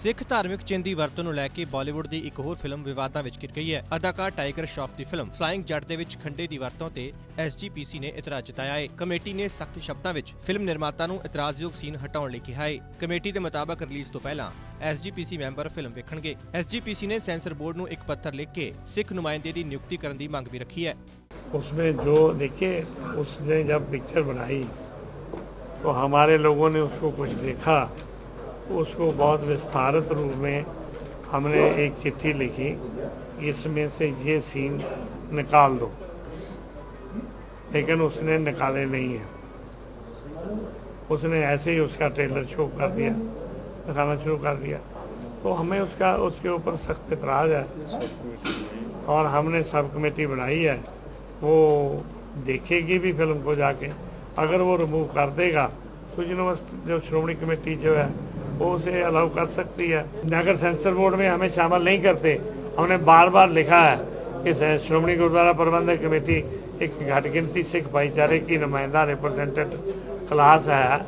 ਸਿੱਖ ਧਾਰਮਿਕ ਚਿੰਨ੍ਹ ਦੀ ਵਰਤੋਂ ਨੂੰ ਲੈ ਕੇ ਬਾਲੀਵੁੱਡ ਦੀ ਇੱਕ ਹੋਰ ਫਿਲਮ ਵਿਵਾਦਾਂ ਵਿੱਚ ਘਿਰ ਗਈ ਹੈ ਅਦਾਕਾਰ ਟਾਈਗਰ ਸ਼ਰਾਫ ਦੀ ਫਿਲਮ ਫਲਾਈਂਗ ਜੱਟ ਦੇ ਵਿੱਚ ਖੰਡੇ ਦੀ ਵਰਤੋਂ ਤੇ ਐਸਜੀਪੀਸੀ ਨੇ ਇਤਰਾਜ਼ ਜਤਾਇਆ ਹੈ ਕਮੇਟੀ ਨੇ ਸਖਤ ਸ਼ਬਦਾਂ ਵਿੱਚ ਫਿਲਮ ਨਿਰਮਾਤਾ ਨੂੰ ਇਤਰਾਜ਼ਯੋਗ ਸੀਨ ਹਟਾਉਣ ਲਈ ਕਿਹਾ ਹੈ ਕਮੇਟੀ ਦੇ ਮੁਤਾਬਕ ਰਿਲੀਜ਼ ਤੋਂ ਪਹਿਲਾਂ ਐਸਜੀਪੀਸੀ ਮੈਂਬਰ ਫਿਲਮ ਵੇਖਣਗੇ ਐਸਜੀਪੀਸੀ ਨੇ ਸੈਂਸਰ ਬੋਰਡ ਨੂੰ ਇੱਕ ਪੱਤਰ ਲਿਖ ਕੇ ਸਿੱਖ ਨੁਮਾਇੰਦੇ ਦੀ ਨਿਯੁਕਤੀ ਕਰਨ ਦੀ ਮੰਗ ਵੀ ਰੱਖੀ ਹੈ उसमें जो देखिए उसने जब पिक्चर बनाई तो हमारे लोगों ने उसको कुछ देखा उसको बहुत विस्तारित रूप में हमने एक चिट्ठी लिखी, इसमें से ये सीन निकाल दो। लेकिन उसने निकाले नहीं है। उसने ऐसे ही उसका ट्रेलर शो कर दिया, दिखाना शुरू कर दिया। तो हमें उसका, उसके ऊपर सख्त इतराज है। और हमने सब कमेटी बनाई है। वो देखेगी भी फ़िल्म को जाके। अगर वो रिमूव कर देगा तो यूनिवर्सिटी जो श्रोमणी कमेटी जो है वो उसे अलाउ कर सकती है अगर सेंसर बोर्ड में हमें शामिल नहीं करते हमने बार बार लिखा है कि श्रोमणी गुरुद्वारा प्रबंधक कमेटी एक घट गिनती सिख भाईचारे की नुमाइंदा रिप्रेजेंटेटिव क्लास है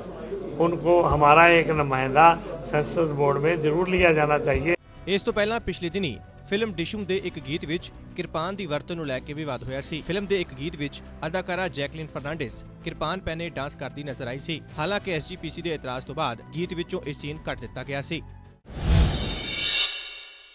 उनको हमारा एक नुमाइंदा सेंसर बोर्ड में जरूर लिया जाना चाहिए ਇਸ ਤੋਂ ਪਹਿਲਾਂ ਪਿਛਲੇ ਦਿਨੀ ਫਿਲਮ ਡਿਸ਼ੂਮ ਦੇ ਇੱਕ ਗੀਤ ਵਿੱਚ ਕਿਰਪਾਨ ਦੀ ਵਰਤੋਂ ਨੂੰ ਲੈ ਕੇ ਵਿਵਾਦ ਹੋਇਆ ਸੀ। ਫਿਲਮ ਦੇ ਇੱਕ ਗੀਤ ਵਿੱਚ ਅਦਾਕਾਰਾ ਜੈਕਲਿਨ ਫਰਨਾਂਡਿਸ ਕਿਰਪਾਨ ਪਹਿਨੇ ਡਾਂਸ ਕਰਦੀ ਨਜ਼ਰ ਆਈ ਸੀ। ਹਾਲਾਂਕਿ ਐਸਜੀਪੀਸੀ ਦੇ ਇਤਰਾਜ਼ ਤੋਂ ਬਾਅਦ ਗੀਤ ਵਿੱਚੋਂ ਇਹ ਸੀਨ ਕੱਟ ਦਿੱਤਾ ਗਿਆ ਸੀ।